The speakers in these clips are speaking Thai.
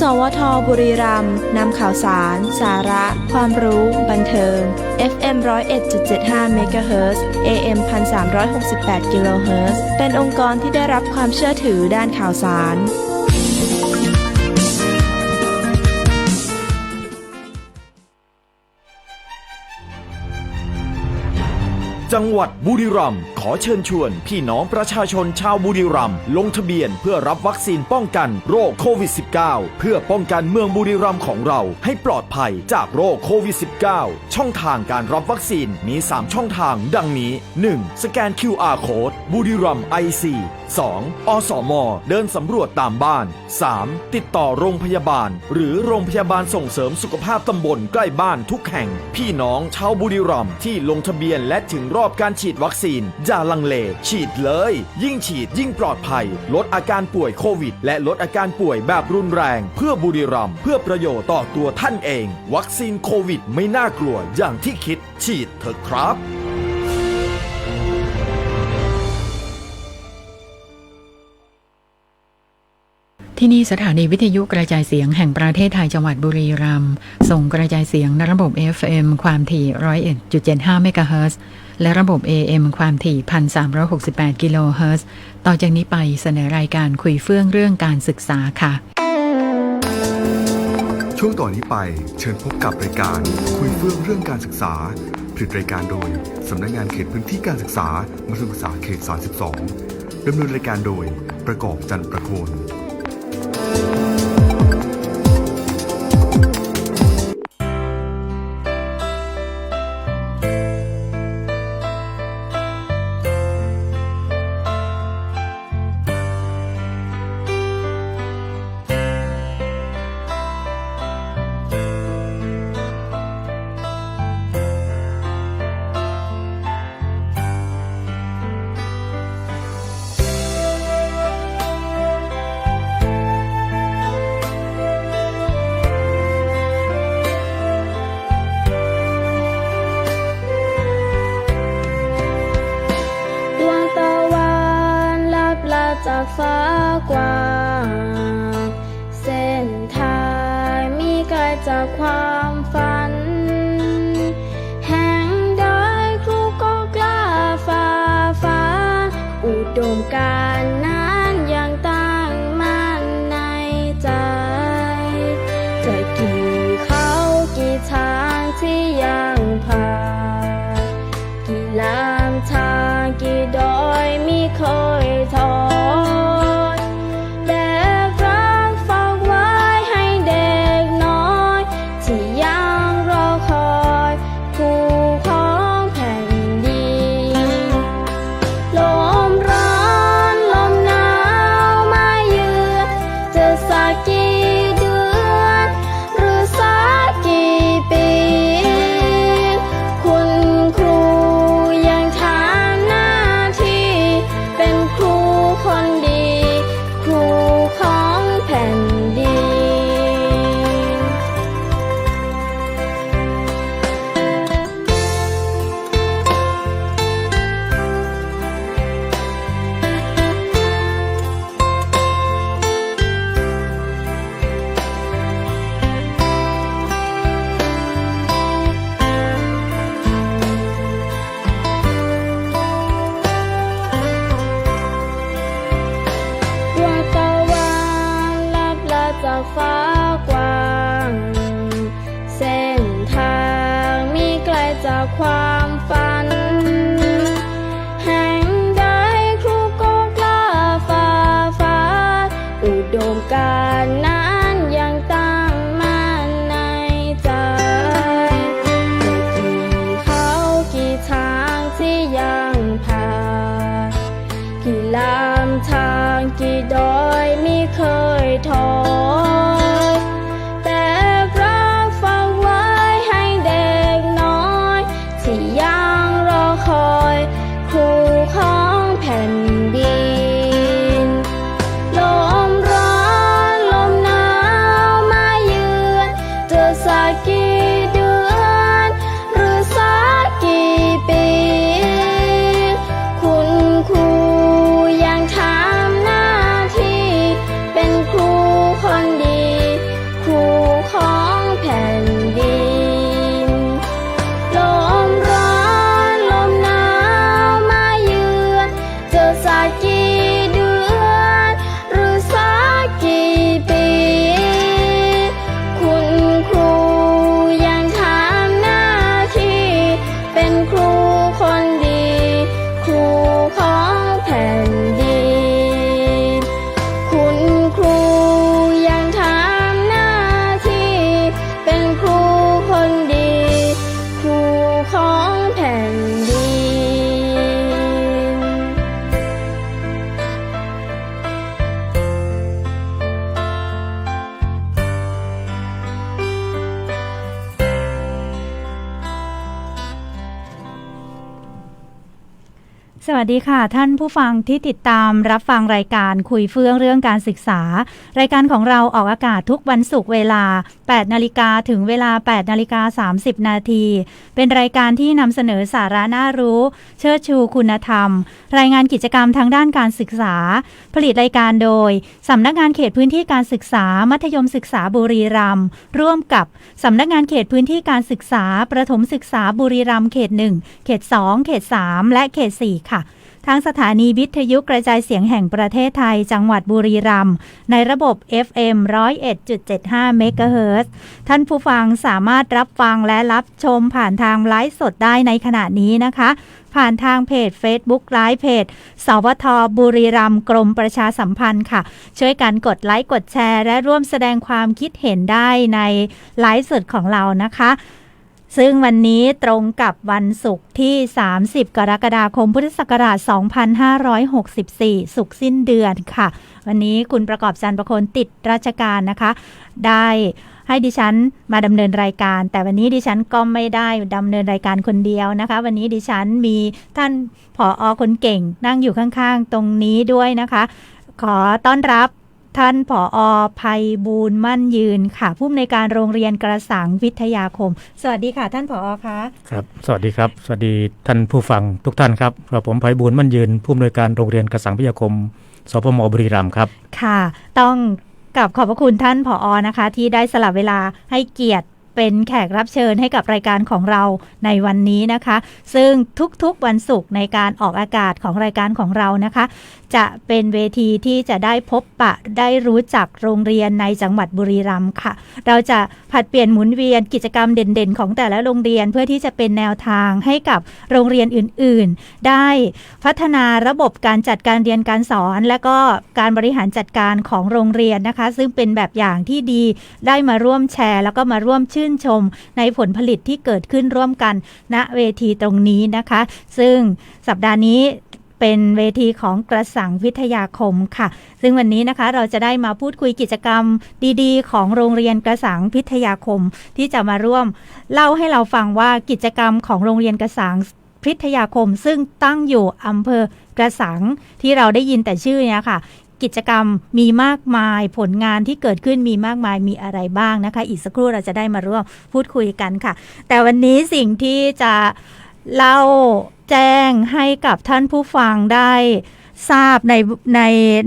สวทบุรีรัมย์นำข่าวสาร สาระ ความรู้ บันเทิง FM 101.75 MHz AM 1368กิโลเฮิรตซ์เป็นองค์กรที่ได้รับความเชื่อถือด้านข่าวสาร จังหวัดบุรีรัมย์ ขอเชิญชวน พี่น้องประชาชนชาวบุรีรัมย์ลงทะเบียนเพื่อรับวัคซีนป้องกันโรคโควิด -19 เพื่อป้องกันเมืองบุรีรัมย์ของเรา ให้ปลอดภัยจากโรคโควิด -19 ช่องทางการรับวัคซีนมี 3 ช่องทางดังนี้ 1. สแกน QR Code บุรีรัมย์ IC 2. อสมเดินสำรวจตามบ้าน 3. ติดต่อโรงพยาบาล หรือโรงพยาบาลส่งเสริมสุขภาพตำบลใกล้บ้านทุกแห่ง พี่น้องชาวบุรีรัมย์ที่ลงทะเบียนและถึงรอบการฉีดวัคซีนอย่าลังเล ฉีดเลย ยิ่งฉีดยิ่งปลอดภัย ลดอาการป่วยโควิด และลดอาการป่วยแบบรุนแรง เพื่อบุรีรัมย์เพื่อประโยชน์ต่อตัวท่านเอง วัคซีนโควิดไม่น่ากลัวอย่างที่คิด ฉีดเถอะครับที่นี่สถานีวิทยุกระจายเสียงแห่งประเทศไทยจังหวัดบุรีรัมย์ส่งกระจายเสียงในระบบ FM ความถี่ 101.75 เมกะเฮิรตซ์ และระบบ AM ความถี่ 1,368 กิโลเฮิรตซ์ ต่อจากนี้ไปเสนอรายการคุยเฟื่องเรื่องการศึกษาค่ะ ช่วงต่อนนี้ไปเชิญพบกับรายการคุยเฟื่องเรื่องการศึกษา ผลิตรายการโดย สำนักงานเขตพื้นที่การศึกษามัธยมศึกษาเขต 32ดำเนินรายการโดยประกอบจันทร์ประโคน โดมการ เคยท้อ วัสดีค่ะ ท่านผู้ฟังที่ติดตามรับฟังรายการคุยเฟื่องเรื่องการศึกษา รายการของเราออกอากาศทุกวันศุกร์เวลา 8 นาฬิกาถึงเวลา 8 นาฬิกา 30 นาที เป็นรายการที่นำเสนอสาระน่ารู้ เชิดชูคุณธรรม รายงานกิจกรรมทางด้านการศึกษา ผลิตรายการโดยสำนักงานเขตพื้นที่การศึกษา มัธยมศึกษาบุรีรัมย์ร่วมกับสำนักงานเขตพื้นที่การศึกษา ประถมศึกษาบุรีรัมย์เขต 1 เขต 2 เขต 3 และเขต 4 ค่ะ ทางสถานีวิทยุกระจายเสียงแห่งประเทศไทย จังหวัดบุรีรัมย์ในระบบ FM 101.75เมกะเฮิรตซ์ท่านผู้ฟังสามารถรับฟังและรับชมผ่านทางไลฟ์สดได้ในขณะนี้นะคะ ผ่านทางเพจ Facebook ไลฟ์เพจ สวทบุรีรัมย์กรมประชาสัมพันธ์ค่ะ ช่วยกันกดไลค์กดแชร์ และร่วมแสดงความคิดเห็นได้ในไลฟ์สดของเรานะคะ ซึ่งวันนี้ตรงกับวันศุกร์ที่ 30 กรกฎาคมพุทธศักราช 2564ศุกร์สิ้นเดือนค่ะ วันนี้คุณประกอบจันประคนติดราชการนะคะ ได้ให้ดิฉันมาดำเนินรายการ แต่วันนี้ดิฉันก็ไม่ได้ดำเนินรายการคนเดียวนะคะ วันนี้ดิฉันมีท่านผออคนเก่งนั่งอยู่ข้างๆ ตรงนี้ด้วยนะคะ ขอต้อนรับ ท่านผออภัยบูลย์มั่นยืนค่ะ ผู้อำนวยการโรงเรียนกระสังวิทยาคม สวัสดีค่ะ ท่านผออคะครับ สวัสดีครับ สวัสดีท่านผู้ฟังทุกท่านครับกระผมไพบูลย์มั่นยืน ผู้อำนวยการโรงเรียนกระสังพิทยาคม สพมบุรีรัมย์ครับ ค่ะ ต้องกับขอบพระคุณท่านผออนะคะ ที่ได้สละเวลาให้เกียรติ เป็นแขกรับเชิญให้กับรายการของเราในวันนี้นะคะ ซึ่งทุกๆวันศุกร์ในการออกอากาศของรายการของเรานะคะ จะเป็นเวทีที่จะได้พบปะได้รู้จักโรงเรียนในจังหวัดบุรีรัมย์ค่ะ เราจะผัดเปลี่ยนหมุนเวียนกิจกรรมเด่นๆ ของแต่ละโรงเรียนเพื่อที่จะเป็นแนวทางให้กับโรงเรียนอื่นๆ ได้พัฒนาระบบการจัดการเรียนการสอน และก็การบริหารจัดการของโรงเรียนนะคะ ซึ่งเป็นแบบอย่างที่ดีได้มาร่วมแชร์ แล้วก็มาร่วมชื่อนชมในผลผลิตที่เกิดขึ้นร่วมกันณเวทีตรงนี้นะคะ ซึ่งสัปดาห์นี้เป็นเวทีของกระสังวิทยาคมค่ะ ซึ่งวันนี้นะคะเราจะได้มาพูดคุยกิจกรรมดีๆ ของโรงเรียนกระสังพิทยาคม ที่จะมาร่วม เล่าให้เราฟังว่ากิจกรรมของโรงเรียนกระสังพิทยาคม ซึ่งตั้งอยู่อำเภอกระสังที่เราได้ยินแต่ชื่อเนี่ยค่ะ กิจกรรมมีมากมายผลงานที่เกิดขึ้นมีมากมายมีอะไรบ้างนะคะ อีกสักครู่เราจะได้มาร่วมพูดคุยกันค่ะ แต่วันนี้สิ่งที่จะเล่าแจ้งให้กับท่านผู้ฟังได้ทราบในใน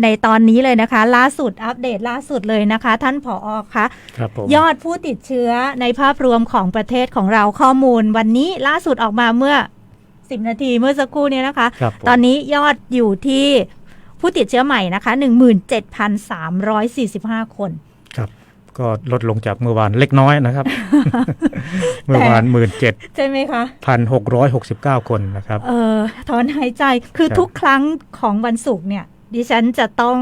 ในตอนนี้เลยนะคะ ล่าสุดอัปเดตล่าสุดเลยนะคะ ท่านผออคะครับผมยอดผู้ติดเชื้อในภาพรวมของประเทศของเราข้อมูล วันนี้ล่าสุดออกมาเมื่อ 10 นาทีเมื่อสักครู่เนี้นะคะครับผมตอนนี้ยอดอยู่ที่ ผู้ติดเชื้อใหม่นะคะ 17,345 คนครับ ก็ลดลงจากเมื่อวานเล็กน้อยนะครับ เมื่อวานหมื่นเจ็ดใช่ไหมคะพันหกร้อยหกสิบเก้าคนนะครับ เออถอนหายใจคือครับทุกครั้งของวันศุกร์เนี่ย ดิฉันจะต้อง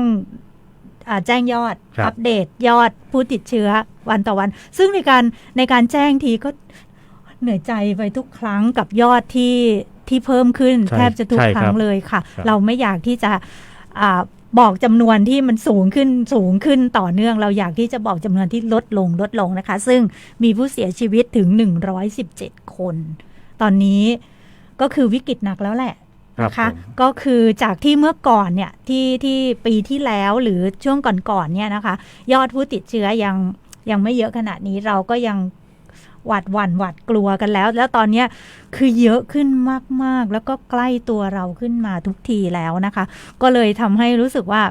อาแจ้งยอดครับอัปเดตยอดผู้ติดเชื้อวันต่อวัน ซึ่งในการในการแจ้งทีก็เหนื่อยใจไปทุกครั้งกับยอดที่ที่เพิ่มขึ้นใช่แทบจะทุกใช่คครัรั้งบเลยค่ะครับเราไม่อยากที่จะอา บอกจำนวนที่มันสูงขึ้นสูงขึ้นต่อเนื่องเราอยากที่จะบอกจำนวนที่ลดลงลดลงนะคะ ซึ่งมีผู้เสียชีวิตถึง 117 คน ตอนนี้ก็คือวิกฤตหนักแล้วแหละครับนะคะผมก็คือจากที่เมื่อก่อนเนี่ยที่ที่ปีที่แล้วหรือช่วงก่อนๆเนี่ยนะคะ ยอดผู้ติดเชื้อยังยังไม่เยอะขนาดนี้เราก็ยัง หวาดหวั่นหวาดกลัวกันแล้ว แล้วตอนเนี้ยคือเยอะขึ้นมาก ๆ แล้วก็ใกล้ตัวเราขึ้นมาทุกทีแล้วนะคะ ก็เลยทำให้รู้สึกว่า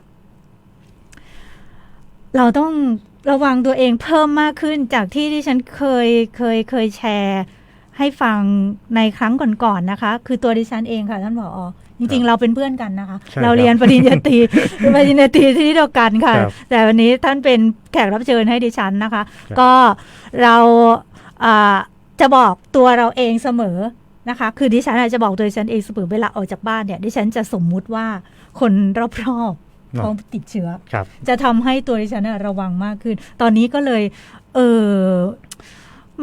เราต้องระวังตัวเองเพิ่มมากขึ้นจากที่ที่ฉันเคยเคยเคยแชร์ให้ฟังในครั้งก่อนๆนะคะ คือตัวดิฉันเองค่ะท่านผอจริงๆ เราเป็นเพื่อนกันนะคะใช่เราครับเรียนปริญญาตรีปริญญาตรีที่เดียวกันค่ะครับแต่วันนี้ท่านเป็นแขกรับเชิญให้ดิฉันนะคะครับก็เราอ่า จะบอกตัวเราเองเสมอนะคะ คือดิฉันอาจจะบอกตัวดิฉันเองเสมอเวลาออกจากบ้านเนี่ยดิฉันจะสมมุติว่าคนรอบๆเขาติดเชื้อครับจะทำให้ตัวดิฉันน่ะระวังมากขึ้น ตอนนี้ก็เลย เออ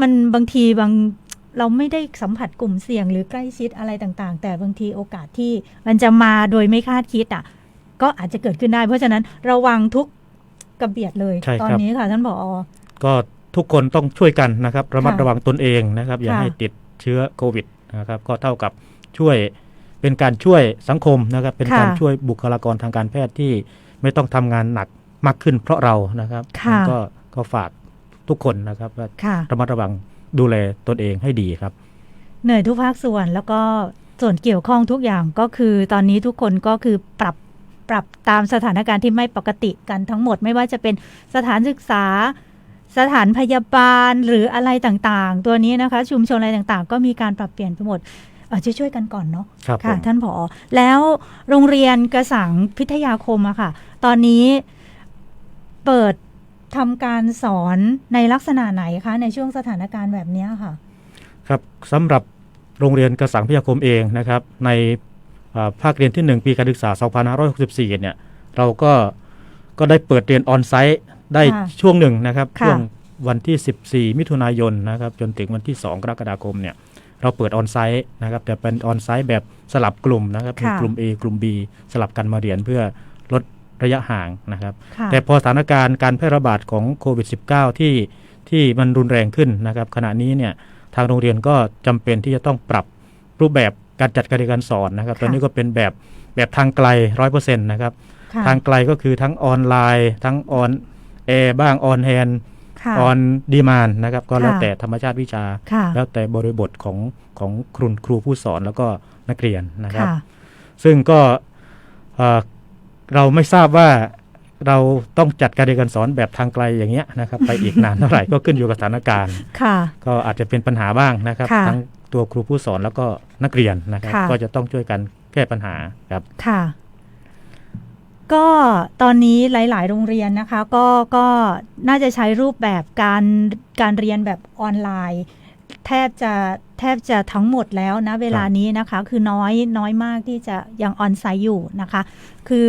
มันบางทีบางเราไม่ได้สัมผัสกลุ่มเสี่ยงหรือใกล้ชิดอะไรต่างๆ แต่บางทีโอกาสที่มันจะมาโดยไม่คาดคิดอะ ก็อาจจะเกิดขึ้นได้ เพราะฉะนั้นระวังทุกกระเบียดเลยใช่ครับตอนนี้ค่ะท่านผอก็ ทุกคนต้องช่วยกันนะครับ ระมัดค่ะระวังตนเองนะครับ อย่าค่ะให้ติดเชื้อโควิดนะครับก็เท่ากับช่วยเป็นการช่วยสังคมนะครับ เป็นค่ะการช่วยบุคลากรทางการแพทย์ที่ไม่ต้องทำงานหนักมากขึ้นเพราะเรานะครับค่ะก็ก็ฝากทุกคนนะครับว่าค่ะระมัดระวังดูแลตนเองให้ดีครับ เหนื่อยทุกภาคส่วนแล้วก็ส่วนเกี่ยวข้องทุกอย่างก็คือตอนนี้ทุกคนก็คือปรับปรับตามสถานการณ์ที่ไม่ปกติกันทั้งหมด ไม่ว่าจะเป็นสถานศึกษา สถานพยาบาลหรืออะไรต่างๆ ตัวนี้นะคะ ชุมชนอะไรต่างๆ ก็มีการปรับเปลี่ยนไปหมดเอ่อช่วยๆกันก่อนเนาะครับค่ะผมท่านผอ แล้วโรงเรียนกระสังพิทยาคมอะค่ะ ตอนนี้เปิดทำการสอนในลักษณะไหนคะ ในช่วงสถานการณ์แบบเนี้ยค่ะ ครับสำหรับโรงเรียนกระสังพิทยาคมเองนะครับ ในอ่าภาคเรียนที่ 1 ปีการศึกษา 2564 เนี่ย เราก็ก็ได้เปิดเรียนออนไซต์ ได้ค่ะช่วงหนึ่งนะครับค่ะช่วงวันที่ 14 มิถุนายนนะครับ จนถึงวันที่ 2 กรกฎาคมเนี่ย เราเปิดออนไซต์นะครับแต่เป็นออนไซต์แบบสลับกลุ่มนะครับมีค่ะกลุ่ม A กลุ่ม B สลับกันมาเรียนเพื่อลดระยะห่างนะครับค่ะแต่พอสถานการณ์การแพร่ระบาดของโควิด -19 ที่ที่มันรุนแรงขึ้นนะครับ ขณะนี้เนี่ยทางโรงเรียนก็จำเป็นที่จะต้องปรับรูปแบบการจัดการเรียนการสอนนะครับค่ะตอนนี้ก็เป็นแบบแบบทางไกลร้อยเปอร์เซ็นต์นะครับค่ะทางไกลก็คือทั้งออนไลน์ ทั้งออน แอร์บ้างออนแฮนค่ะออนดีมานนะครับก็แล้วค่ะแต่ธรรมชาติวิชาค่ะแล้วแต่บริบทของของครูครูผู้สอนแล้วก็นักเรียนนะครับค่ะซึ่งก็เอ่อเราไม่ทราบว่าเราต้องจัดการเรียนการสอนแบบทางไกลอย่างเงี้ยนะครับไปอีกนานเท่าไหร่ก็ขึ้นอยู่กับสถานการณ์ค่ะก็อาจจะเป็นปัญหาบ้างนะครับค่ะทั้งตัวครูผู้สอนแล้วก็นักเรียนนะครับค่ะก็จะต้องช่วยกันแก้ปัญหาครับค่ะ ก็ตอนนี้หลาย ๆ โรงเรียนนะคะ ก็ก็น่าจะใช้รูปแบบการการเรียนแบบออนไลน์ แทบจะแทบจะทั้งหมดแล้วนะเวลานี้นะคะ คือน้อยน้อยมากที่จะยังออนไซต์อยู่นะคะ คือ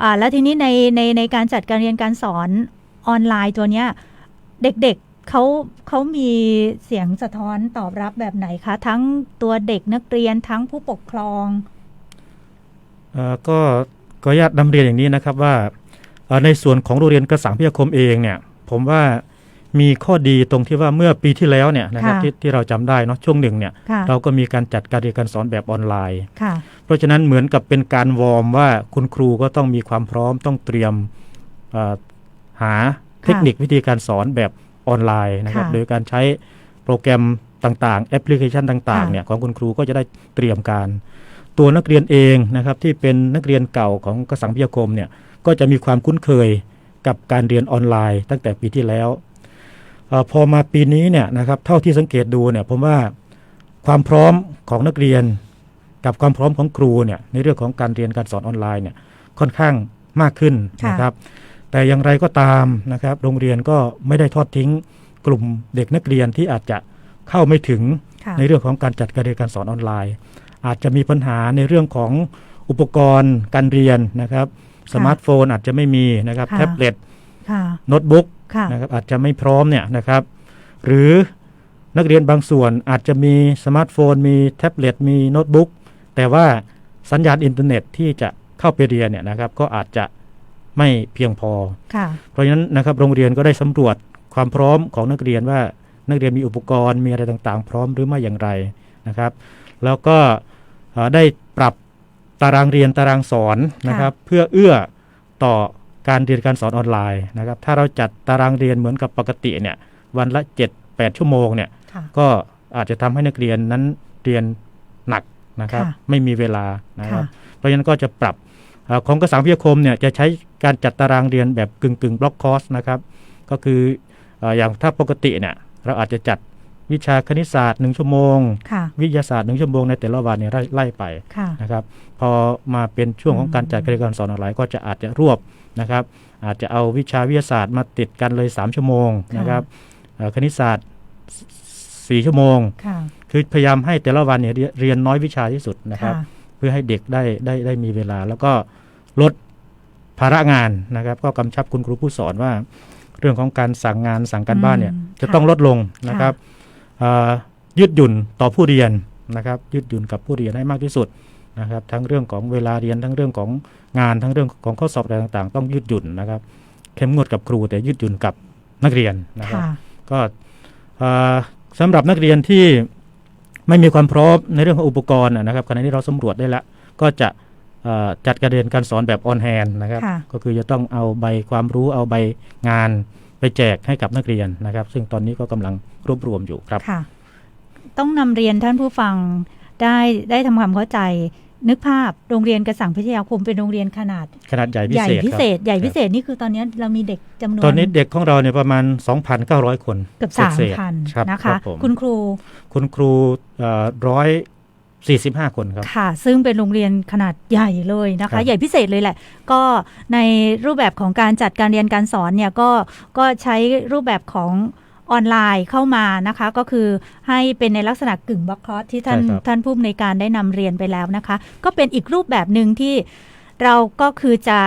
อ่าแล้วทีนี้ในในในการจัดการเรียนการสอนออนไลน์ตัวเนี้ยเด็ก ๆเขาเขามีเสียงสะท้อนตอบรับแบบไหนคะ ทั้งตัวเด็กนักเรียนทั้งผู้ปกครองอ่อก็ ก็ญาตนำเรียนอย่างนี้นะครับว่าเอ่อในส่วนของโรงเรียนกระสังพิทยาคมเองเนี่ยผมว่ามีข้อดีตรงที่ว่าเมื่อปีที่แล้วเนี่ยนะครับค่ะที่ที่เราจำได้เนาะช่วงหนึ่งเนี่ยค่ะเราก็มีการจัดการเรียนการสอนแบบออนไลน์ค่ะเพราะฉะนั้นเหมือนกับเป็นการวอร์มว่าคุณครูก็ต้องมีความพร้อมต้องเตรียมเอ่อหาเทคนิควิธีการสอนแบบออนไลน์นะครับค่ะโดยการใช้โปรแกรมต่างๆ แอปพลิเคชันต่างค่ะๆเนี่ยของคุณครูก็จะได้เตรียมการ ตัวนักเรียนเองนะครับที่เป็นนักเรียนเก่าของกระสังพิทยาคมเนี่ยก็จะมีความคุ้นเคยกับการเรียนออนไลน์ ตั้งแต่ปีที่แล้วเออพอมาปีนี้เนี่ยนะครับเท่าที่สังเกตดูเนี่ยผมว่าความพร้อมของนักเรียน กับความพร้อมของครูเนี่ยในเรื่องของการเรียนการสอนออนไลน์เนี่ยค่อนข้างมากขึ้นค่ะนะครับ แต่อย่างไรก็ตามนะครับโรงเรียนก็ไม่ได้ทอดทิ้งกลุ่มเด็กนักเรียนที่อาจจะเข้าไม่ถึงค่ะในเรื่องของการจัดการเรียนการสอนออนไลน์ อาจจะมีปัญหาในเรื่องของอุปกรณ์การเรียนนะครับสมาร์ทโฟนอาจจะไม่มีนะครับค่ะแท็บเล็ตค่ะโน้ตบุ๊กค่ะนะครับอาจจะไม่พร้อมเนี่ยนะครับ หรือนักเรียนบางส่วนอาจจะมีสมาร์ทโฟน มีแท็บเล็ตมีโน้ตบุ๊กแต่ว่าสัญญาณอินเทอร์เน็ตที่จะเข้าไปเรียนเนี่ยนะครับ ก็อาจจะไม่เพียงพอค่ะเพราะฉะนั้นนะครับโรงเรียนก็ได้สำรวจความพร้อมของนักเรียนว่านักเรียนมีอุปกรณ์มีอะไรต่างๆ พร้อมหรือไม่อย่างไรนะครับ แล้วก็เอ่อ ได้ปรับตารางเรียนตารางสอนนะครับ เพื่อเอื้อต่อการเรียนการสอนออนไลน์นะครับ ถ้าเราจัดตารางเรียนเหมือนกับปกติเนี่ยวันละ 7-8 ชั่วโมงเนี่ยค่ะก็อาจจะทำให้นักเรียนนั้นเรียนหนักนะครับค่ะไม่มีเวลานะครับค่ะเพราะฉะนั้นก็จะปรับเออของกระสังพิทยาคมเนี่ยจะใช้การจัดตารางเรียนแบบกึ่งกึ่งบล็อกคอร์สนะครับ ก็คือเอออย่างถ้าปกติเนี่ยเราอาจจะจัด วิชาคณิตศาสตร์1ชั่วโมงค่ะวิทยาศาสตร์1ชั่วโมงในแต่ละวันเนี่ยไล่ไล่ไปค่ะนะครับพอมาเป็นช่วงของการจัดการเรียนการสอนออนไลน์ก็จะอาจจะรวบนะครับอาจจะเอาวิชาวิทยาศาสตร์มาติดกันเลย 3 ชั่วโมงนะครับเอ่อคณิตศาสตร์สี่ชั่วโมงค่ะคือพยายามให้แต่ละวันเนี่ยเรียเรียนน้อยวิชาที่สุดนะครับค่ะเพื่อให้เด็กได้ได้ได้มีเวลา แล้วก็ลดภาระงานนะครับ ก็กำชับคุณครูผู้สอนว่า เรื่องของการสั่งงานสั่งการบ้านเนี่ยอืมจะค่ะต้องลดลงนะครับเอ่อ ยืดหยุ่นต่อผู้เรียนนะครับ ยืดหยุ่นกับผู้เรียนให้มากที่สุดนะครับ ทั้งเรื่องของเวลาเรียนทั้งเรื่องของงานทั้งเรื่องของข้อสอบอะไรต่างๆ ต้องยืดหยุ่นนะครับ เข้มงวดกับครูแต่ยืดหยุ่นกับนักเรียนนะครับค่ะก็เอ่อสำหรับนักเรียนที่ไม่มีความพร้อมในเรื่องของอุปกรณ์นะนะครับขณะนี้เราสำรวจได้แล้วก็จะเอ่อจัดการเรียนการสอนแบบออนแฮนนะครับค่ะก็คือจะต้องเอาใบความรู้เอาใบงาน ไปแจกให้กับนักเรียนนะครับ ซึ่งตอนนี้ก็กำลังรวบรวมอยู่ครับค่ะ ต้องนำเรียนท่านผู้ฟังได้ได้ทำความเข้าใจ นึกภาพโรงเรียนกระสังพิทยาคมเป็นโรงเรียนขนาด ขนาดใหญ่พิใหญ่เศษพิครับเศษใหญ่พิเศษนี่คือตอนนี้เรามีเด็กจำนวนตอนนี้เด็กของเราเนี่ยประมาณ 2,900 คนเกือบสามเศษพันครับนะครัคะบผมคุณครู คุณครูร้อย สี่สิบห้าคนครับค่ะ ซึ่งเป็นโรงเรียนขนาดใหญ่เลยนะครัคะ บ ใหญ่พิเศษเลยแหละ ก็ในรูปแบบของการจัดการเรียนการสอนเนี่ยก็ก็ใช้รูปแบบของออนไลน์เข้ามานะคะ ก็คือให้เป็นในลักษณะกึ่งบล็อกคอร์สที่ท่านใช่ครับ ท่านผู้อำนวยการได้นำเรียนไปแล้วนะคะ ก็เป็นอีกรูปแบบหนึ่งที่เราก็คือจะ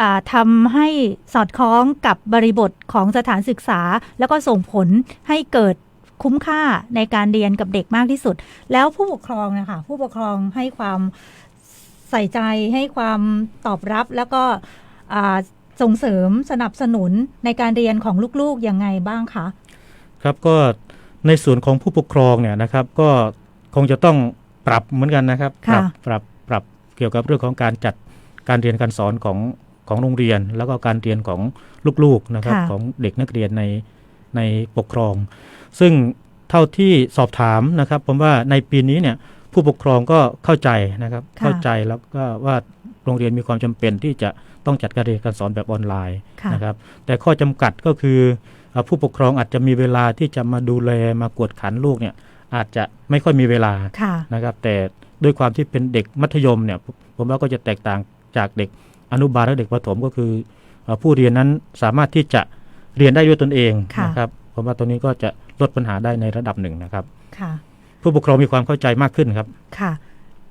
อ่าทำให้สอดคล้องกับบริบทของสถานศึกษา แล้วก็ส่งผลให้เกิด คุ้มค่าในการเรียนกับเด็กมากที่สุด แล้วผู้ปกครองนะคะผู้ปกครองให้ความใส่ใจให้ความตอบรับแล้วก็อ่าส่งเสริมสนับสนุนในการเรียนของลูกๆยังไงบ้างคะครับก็ในส่วนของผู้ปกครองเนี่ยนะครับ ก็คงจะต้องปรับเหมือนกันนะครับปค่ะรัปรับปรับเกี่ยวกับเรื่องของการจัดการเรียนการสอนของของโรงเรียน แล้วก็การเรียนของลูกๆนะครับค่ะของเด็กนักเรียนในในปกครอง ซึ่งเท่าที่สอบถามนะครับ ผมว่าในปีนี้เนี่ยผู้ปกครองก็เข้าใจนะครับค่ะเข้าใจแล้วก็ว่าโรงเรียนมีความจำเป็นที่จะต้องจัดการเรียนการสอนแบบออนไลน์ค่ะนะครับ แต่ข้อจำกัดก็คือเอ่อผู้ปกครองอาจจะมีเวลาที่จะมาดูแลมากวดขันลูกเนี่ยอาจจะไม่ค่อยมีเวลาค่ะนะครับ แต่ด้วยความที่เป็นเด็กมัธยมเนี่ยผมผมว่าก็จะแตกต่างจากเด็กอนุบาลและเด็กประถมก็คือเอ่อผู้เรียนนั้นสามารถที่จะเรียนได้ด้วยตนเองค่ะนะครับผมว่าตรงนี้ก็จะ ลดปัญหาได้ในระดับหนึ่งนะครับค่ะผู้ปกครองมีความเข้าใจมากขึ้นครับค่ะ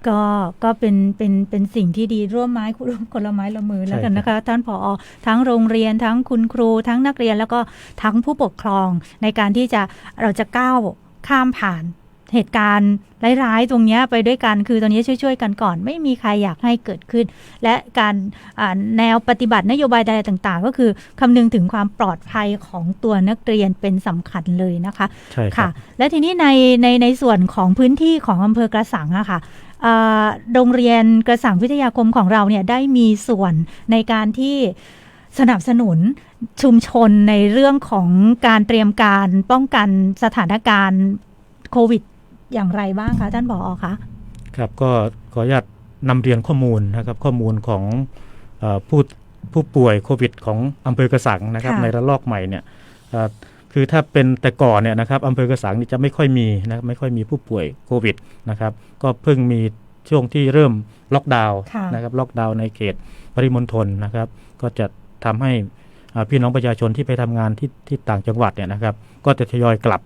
ก็ก็เป็นเป็นเป็นสิ่งที่ดีร่วมไม้ร่วมคนละไม้ละมือแล้วกันนะคะ ท่านผอทั้งโรงเรียนทั้งคุณครู ทั้งนักเรียนแล้วก็ทั้งผู้ปกครองในการที่จะเราจะก้าวข้ามผ่าน เหตุการณ์ร้ายๆ ตรงเนี้ยไปด้วยกันคือตอนนี้ช่วยๆกันก่อน ไม่มีใครอยากให้เกิดขึ้น และการอ่าแนวปฏิบัตินโยบายใดๆต่าง ๆ ก็คือคำนึงถึงความปลอดภัยของตัวนักเรียนเป็นสำคัญเลยนะคะใช่ครัค่ะบและทีนี้ในในในส่วนของพื้นที่ของอำเภอกระสังอะค่ะเอ่อโรงเรียนกระสังวิทยาคมของเราเนี่ยได้มีส่วนในการที่สนับสนุนชุมชนในเรื่องของการเตรียมการป้องกันสถานการณ์โควิด อย่างไรบ้างคะท่านผอคะครับก็ขออนุญาตนำเรียนข้อมูลนะครับข้อมูลของเออผู้ผู้ป่วยโควิดของอำเภอกระสังนะครับค่ะในระลอกใหม่เนี่ยเอ่อคือถ้าเป็นแต่ก่อนเนี่ยนะครับอำเภอกระสังนี่จะไม่ค่อยมีนะครับไม่ค่อยมีผู้ป่วยโควิดนะครับก็เพิ่งมีช่วงที่เริ่มล็อกดาวน์ค่ะนะครับล็อกดาวน์ในเขตปริมณฑลนะครับ ก็จะทำให้อ่าพี่น้องประชาชนที่ไปทำงานที่ที่ต่างจังหวัดเนี่ยนะครับ ก็จะทยอยกลับ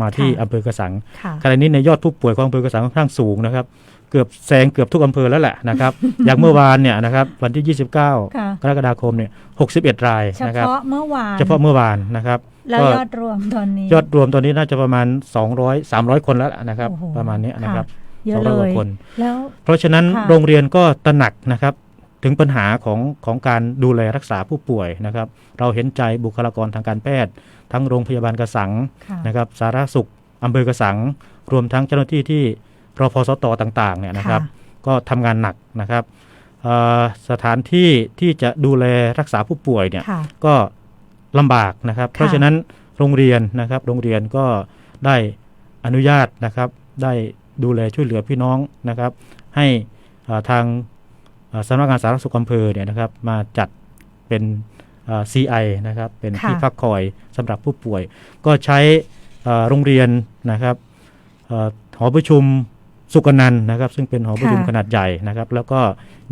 มาที่ค่ะอำเภอกระสังค่ะขณะนี้ในยอดผู้ป่วยของอำเภอกระสังค่อนข้างสูงนะครับ เกือบแซงเกือบทุกอำเภอแล้วแหละนะครับ อย่างเมื่อวานเนี่ยนะครับวันที่ 29ค่ะกรกฎาคมเนี่ย61 รายเฉนะครับพาะเมื่อวาน เฉพาะเมื่อวานนะครับ แล้วก็ยอดรวมตอนนี้ ยอดรวมตอนนี้น่าจะประมาณ 200 300 คนแล้วนะครับโอ้โหประมาณนี้นะครับเยอะ200เลกว่ายคนแล้วเพราะฉะนั้นค่ะโรงเรียนก็ตระหนักนะครับ ถึงปัญหาของของการดูแลรักษาผู้ป่วยนะครับ เราเห็นใจบุคลากรทางการแพทย์ ทั้งโรงพยาบาลกระสังค่ะนะครับสาธารณสุขอำเภอกระสัง รวมทั้งเจ้าหน้าที่ที่รพสตต่างๆเนี่ยนะครับ ก็ทำงานหนักนะครับเอ่อสถานที่ที่จะดูแลรักษาผู้ป่วยเนี่ยค่ะก็ลำบากนะครับ เพราะฉะนั้นโรงเรียนนะครับ โรงเรียนก็ได้อนุญาตนะครับ ได้ดูแลช่วยเหลือพี่น้องนะครับ ให้เอ่อทางเอ่อ สำนักงานสาธารณสุขอำเภอเนี่ยนะครับมาจัดเป็นเอ่อ CI นะครับเป็นค่ะที่พักคอยสำหรับผู้ป่วย ก็ใช้เอ่อโรงเรียนนะครับเอ่อหอประชุมสุกนันท์นะครับ ซึ่งเป็นหอประชุมค่ะขนาดใหญ่นะครับ แล้วก็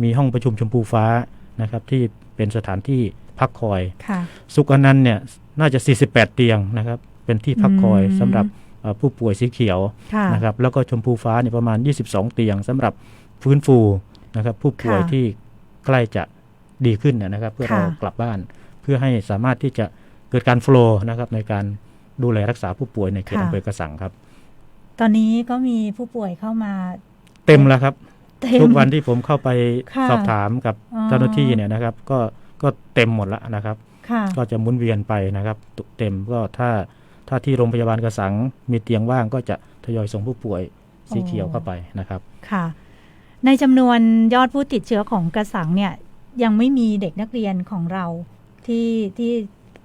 มีห้องประชุมชมพูฟ้านะครับ ที่เป็นสถานที่พักคอยค่ะสุกนันท์เนี่ยน่าจะ 48 เตียงนะครับ เป็นที่พักคอยอืมสำหรับเอ่อผู้ป่วยสีเขียวค่ะนะครับ แล้วก็ชมพูฟ้าเนี่ยประมาณ 22 เตียงสำหรับฟื้นฟู นะครับ ผู้ป่วยค่ะที่ใกล้จะดีขึ้นนะครับ เพื่อค่ะเรากลับบ้าน เพื่อให้สามารถที่จะเกิดการโฟลว์นะครับ ในการดูแลรักษาผู้ป่วยในเขตค่ะอำเภอกระสังครับ ตอนนี้ก็มีผู้ป่วยเข้ามา เต็มแล้วครับเต็มทุกวันที่ผมเข้าไปค่ะสอบถามกับอ๋อเจ้าหน้าที่เนี่ยนะครับ ก็ก็เต็มหมดแล้วนะครับค่ะก็จะหมุนเวียนไปนะครับตุเต็มก็ถ้าถ้าที่โรงพยาบาลกระสังมีเตียงว่างก็จะทยอยส่งผู้ป่วยสีเขียวอ๋อเข้าไปนะครับ ค่ะ ในจำนวนยอดผู้ติดเชื้อของกระสังเนี่ยยังไม่มีเด็กนักเรียนของเราที่ที่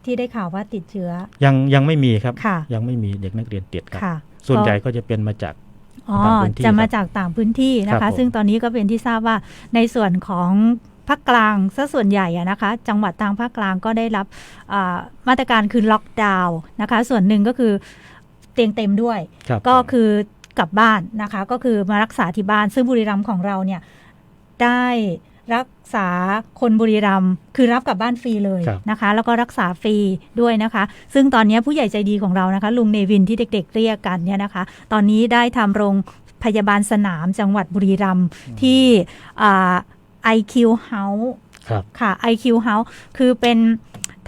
ที่ได้ข่าวว่าติดเชื้อ ยังยังไม่มีครับค่ะยังไม่มีเด็กนักเรียนติดครับค่ะส่วนก็ใหญ่ก็จะเป็นมาจากอ๋อต่างพื้นที่จะมาครับจากต่างพื้นที่นะครัคะบผมซึ่งตอนนี้ก็เป็นที่ทราบว่าในส่วนของภาคกลางซะส่วนใหญ่อะนะคะ จังหวัดทางภาคกลางก็ได้รับอ่ามาตรการคือล็อกดาวน์นะคะ ส่วนหนึ่งก็คือเตียงเต็มด้วยครับก็ผมคือ กลับบ้านนะคะ ก็คือมารักษาที่บ้าน ซึ่งบุรีรัมย์ของเราเนี่ยได้รักษาคนบุรีรัมย์คือรับกลับบ้านฟรีเลยครับนะคะ แล้วก็รักษาฟรีด้วยนะคะ ซึ่งตอนนี้ผู้ใหญ่ใจดีของเรานะคะ ลุงเนวินที่เด็ก ๆ เรียกกันเนี่ยนะคะ ตอนนี้ได้ทำโรงพยาบาลสนามจังหวัดบุรีรัมย์ที่อ่า IQ House ครับค่ะ IQ House คือเป็น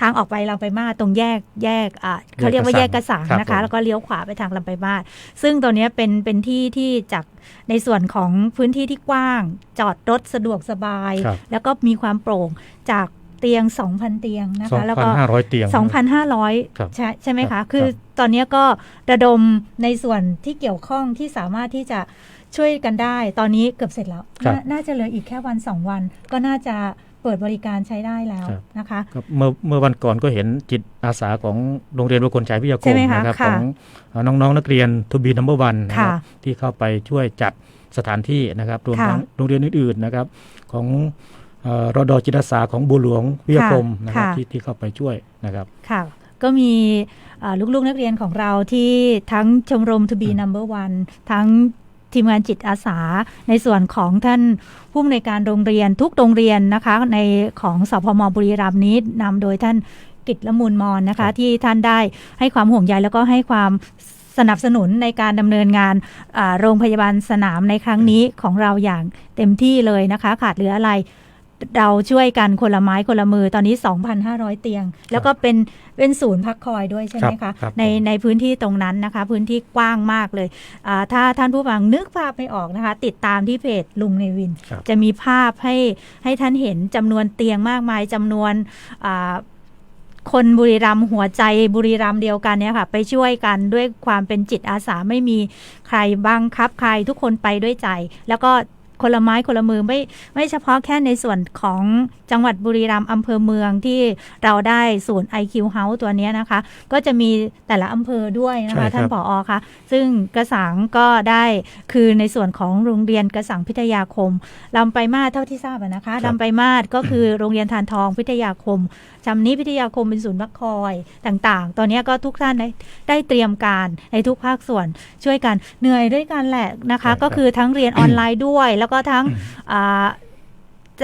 ทางออกไปลำไปมาศตรงแยกแยกอ่าเขาเรียกว่าแยกกระสังครับนะผคะมแล้วก็เลี้ยวขวาไปทางลำไปมาศซึ่งตัวเนี้ยเป็นเป็นที่ที่จากในส่วนของพื้นที่ที่กว้าง จอดรถสะดวกสบาย ครับ แล้วก็มีความโปร่งจากเตียง 2,000 เตียงนะสองคะแล้วพัก็นห้าร้อยเตียง2,500ครับใช่ใช่ไหมครัคะ บคือครับตอนเนี้ยก็ระดมในส่วนที่เกี่ยวข้องที่สามารถที่จะช่วยกันได้ ตอนนี้เกือบเสร็จแล้วครับ นาน่าจะเหลืออีกแค่วันสองวัน ก็น่าจะ เปิดบริการใช้ได้แล้วครับนะคะครับเมื่อเมื่อวันก่อนก็เห็นจิตอาสาของโรงเรียนบุคคลชัยวิทยาคใช่มไหมคะนะครับค่ะของเอ่อน้องๆนักเรียนทูบีนัมเบอร์วันนะคค่ะรับที่เข้าไปช่วยจัดสถานที่นะครับรวมค่ะทั้งโรงเรียนอื่นๆนะครับของเอ่อรอดอจิตอาสาของบัวหลวงวิทยาคมค่ะนะครับค่ะที่ที่เข้าไปช่วยนะครับค่ะก็มีเอ่อลูกๆนักเรียนของเราที่ทั้งชมรม To be number one ทั้ง ทีมงานจิตอาสา ในส่วนของท่านผู้อำนวยการโรงเรียนทุกโรงเรียนนะคะ ในของสพมบุรีรัมย์นี้นำโดยท่านกิตละมูลมอนนะครัคะบที่ท่านได้ให้ความห่วงใยแล้วก็ให้ความสนับสนุนในการดำเนินงานอ่าโรงพยาบาลสนามในครั้งนี้ของเราอย่างเต็มที่เลยนะคะ ขาดเหลืออะไร เราช่วยกันคนละไม้คนละมือตอนนี้ 2,500 เตียง แล้วก็เป็นเป็นศูนย์พักคอยด้วยใช่ไหมครัคะบครับในผมในพื้นที่ตรงนั้นนะคะ พื้นที่กว้างมากเลยอ่าถ้าท่านผู้ฟังนึกภาพไม่ออกนะคะ ติดตามที่เพจลุงเนวินครับจะมีภาพให้ให้ท่านเห็นจำนวนเตียงมากมายจำนวนอ่าคนบุรีรัมย์หัวใจบุรีรัมย์เดียวกันเนี่ยค่ะ ไปช่วยกันด้วยความเป็นจิตอาสาไม่มีใครบังคับใครทุกคนไปด้วยใจ แล้วก็ คนละไม้คนละมือไม่ไม่เฉพาะแค่ในส่วนของจังหวัดบุรีรัมย์อำเภอเมืองที่เราได้ศูนย์ IQ House ตัวเนี้ยนะคะ ก็จะมีแต่ละอำเภอด้วยนะใช่ครัคะบท่านผอคะซึ่งกระสังก็ได้คือในส่วนของโรงเรียนกระสังพิทยาคมลำไปลายมาศเท่าที่ทราบอะนะคะครับลำไปลายมาศก็คือโรงเรียนทานทองพิทยาคมจำนี้พิทยาคมเป็นศูนย์พักคอยต่างๆ ตอนนี้ก็ทุกท่านได้ได้เตรียมการในทุกภาคส่วนช่วยกันเหนื่อยด้วยกันแหละนะคะใช่ครับก็คือทั้งเรียนออนไลน์ด้วยแล้วก็ทั้งอ่า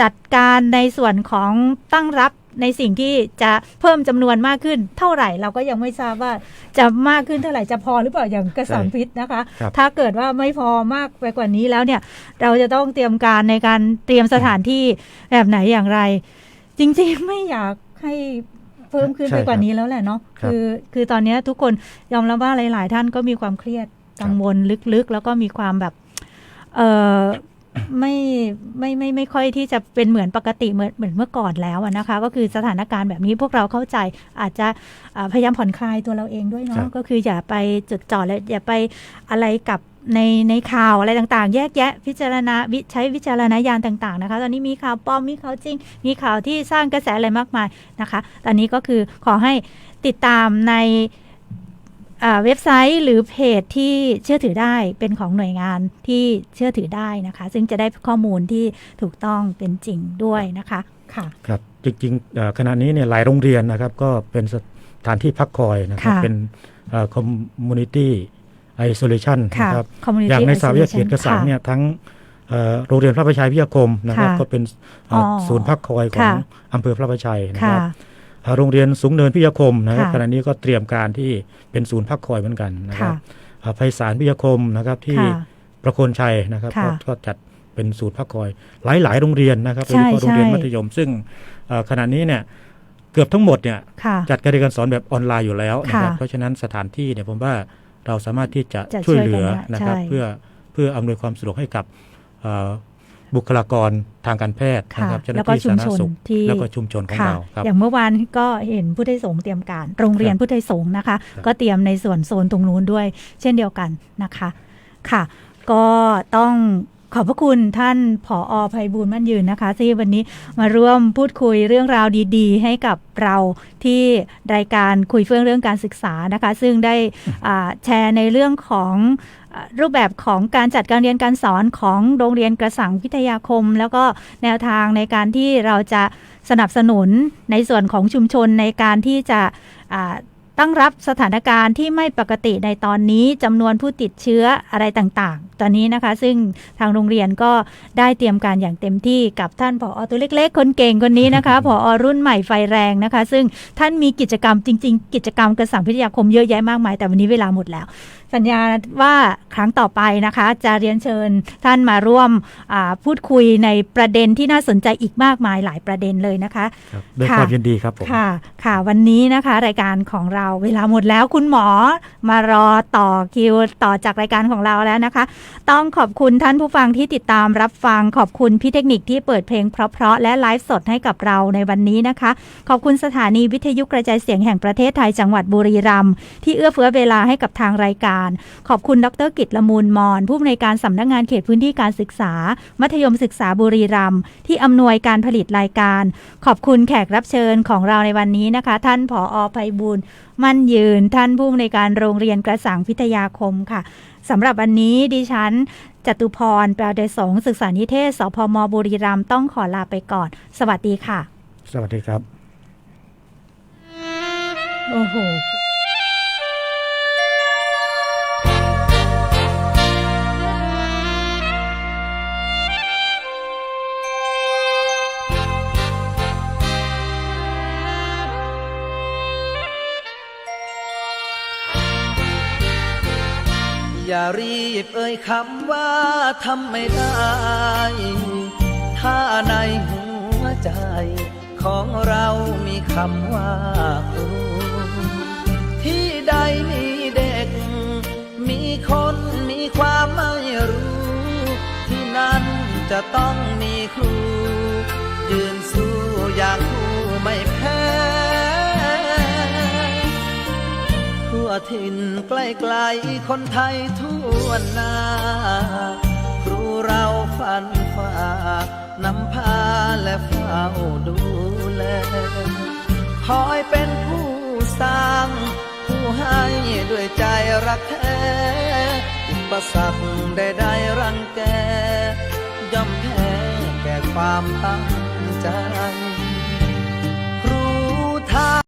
จัดการในส่วนของตั้งรับในสิ่งที่จะเพิ่มจำนวนมากขึ้นเท่าไหร่ เราก็ยังไม่ทราบว่าจะมากขึ้นเท่าไหร่จะพอหรือเปล่าอย่างกระสังพิษนะคะครับถ้าเกิดว่าไม่พอมากไปกว่านี้แล้วเนี่ย เราจะต้องเตรียมการในการเตรียมสถานที่แบบไหนอย่างไร จริงๆไม่อยากให้เพิ่มขึ้นใช่ไปกว่าครับนี้แล้วแหละเนาะครับคือคือตอนนี้ทุกคนยอมรับว่าหลาย ๆ ท่านก็มีความเครียดกังวลลึกๆ แล้วก็มีความแบบ เออ ไม่ไม่ไม่ไม่ค่อยที่จะเป็นเหมือนปกติเหมือนเหมือนเมื่อก่อนแล้วอะนะคะ ก็คือสถานการณ์แบบนี้พวกเราเข้าใจอาจจะอ่าพยายามผ่อนคลายตัวเราเองด้วยครัเนาะบก็คืออย่าไปจดจ่อและอย่าไปอะไรกับในในข่าวอะไรต่างๆ แยกแยะพิจารณาวิใช้วิจารณญาณต่างๆนะคะ ตอนนี้มีข่าวปลอมมีข่าวจริง มีข่าวที่สร้างกระแสอะไรมากมายนะคะ ตอนนี้ก็คือขอให้ติดตามในอ่า เว็บไซต์หรือเพจที่เชื่อถือได้เป็นของหน่วยงานที่เชื่อถือได้นะคะ ซึ่งจะได้ข้อมูลที่ถูกต้องเป็นจริงด้วยนะคะค่ะครับจริงๆเอ่อขณะนี้เนี่ยหลายโรงเรียนนะครับ ก็เป็นสถานที่พักคอยนะครับค่ะเป็นคอมมูนิตี้ไอโซเลชันค่ะนะครับ community อย่างในสาวิทยาเขต isolation กระสังค่ะเนี่ยทั้งเอ่อโรงเรียนพระประชัยวิทยาคมนะครับค่ะก็เป็นเอ่อออศูนย์พักคอยของค่ะอำเภอพระประชัยนะคค่ะรับเอ่อ โรงเรียนสูงเนินพิทยาคมนะครับค่ะขณะนี้ก็เตรียมการที่เป็นศูนย์พักคอยเหมือนกันนะครัค่ะบเอ่อไพศาลพิทยาคมนะครับที่ค่ะประโคนชัยนะครับค่ะก็ก็จัดเป็นศูนย์พักคอยหลาย ๆ โรงเรียนนะครับโดยใช่เฉพาะโรงเรียนใช่มัธยม ซึ่งเอ่อขณะนี้เนี่ยเกือบทั้งหมดเนี่ยค่ะจัดการเรียนการสอนแบบออนไลน์อยู่แล้วนะครับค่ะเพราะฉะนั้นสถานที่เนี่ยผมว่าเราสามารถที่จะจะช่วยช่วยเหลือกันได้นะครับใช่เพื่อเพื่ออำนวยความสะดวกให้กับเอ่อ บุคลากรทางการแพทย์ค่ะนะครับเจ้าหแล้น้าวก็ที่ชุสามธารชณนสุขที่แล้วก็ชุมชนของค่ะเราครับอย่างเมื่อวานก็เห็นผู้ไทยสงฆ์เตรียมการ โรงเรียนครับผู้ไทยสงฆ์นะคะครับก็เตรียมในส่วนโซนตรงนู้นด้วย เช่นเดียวกันนะคะค่ะ ก็ต้อง ขอบพระคุณท่านผออภัยบูลมั่นยืนนะคะ ที่วันนี้มาร่วมพูดคุยเรื่องราวดี ๆ ให้กับเราที่รายการคุยเฟื่องเรื่องการศึกษานะคะ ซึ่งได้แชร์ในเรื่องของรูปแบบของการจัดการเรียนการสอนของโรงเรียนกระสังพิทยาคม แล้วก็แนวทางในการที่เราจะสนับสนุนในส่วนของชุมชนในการที่จะ ตั้งรับสถานการณ์ที่ไม่ปกติในตอนนี้จำนวนผู้ติดเชื้ออะไรต่างๆ ตอนนี้นะคะ ซึ่งทางโรงเรียนก็ได้เตรียมการอย่างเต็มที่กับท่านผอตัวเล็กๆ คนเก่งคนนี้นะคะผอรุ่นใหม่ไฟแรงนะคะ ซึ่งท่านมีกิจกรรมจริง ๆ กิจกรรมกระสังพิทยาคมเยอะแยะมากมายแต่วันนี้เวลาหมดแล้ว สัญญาว่าครั้งต่อไปนะคะ จะเรียนเชิญท่านมาร่วมอ่าพูดคุยในประเด็นที่น่าสนใจอีกมากมายหลายประเด็นเลยนะคะครับด้วยค่ะความยินดีครับผมค่ะ ค่ะ วันนี้นะคะ รายการของเราเวลาหมดแล้วคุณหมอมารอต่อคิวต่อจากรายการของเราแล้วนะคะ ต้องขอบคุณท่านผู้ฟังที่ติดตามรับฟังขอบคุณพี่เทคนิคที่เปิดเพลงเพราะๆและไลฟ์สดให้กับเราในวันนี้นะคะ ขอบคุณสถานีวิทยุกระจายเสียงแห่งประเทศไทยจังหวัดบุรีรัมย์ที่เอื้อเฟื้อเวลาให้กับทางรายการขอบคุณดรกิตละมูลมอนผู้อำนวยการสำนักงานเขตพื้นที่การศึกษา มัธยมศึกษาบุรีรัมย์ที่อำนวยการผลิตรายการ ขอบคุณแขกรับเชิญของเราในวันนี้นะคะ ท่านผออภัยบูลย์มั่นยืน ท่านผู้อำนวยการโรงเรียนกระสังพิทยาคมค่ะสำหรับวันนี้ดิฉันจตุพรแปลเดสงศึกษานิเทศ สพมบุรีรัมย์ต้องขอลาไปก่อน สวัสดีค่ะ สวัสดีครับ โอ้โห อย่ารีบเอ่ยคำว่าทำไม่ได้ ถ้าในหัวใจของเรามีคำว่าครูที่ใดมีเด็ก มีคนมีความไม่รู้ ที่นั่นจะต้องมีครู ถิ่นใกล้ๆคนไทยทั่วหน้า ครูเราฟันฝ่านำพาและเฝ้าดูแล คอยเป็นผู้สร้าง ผู้ให้ด้วยใจรักแท้อุปสรรคใดๆรังแกย่อมแพ้แก่ความตั้งใจ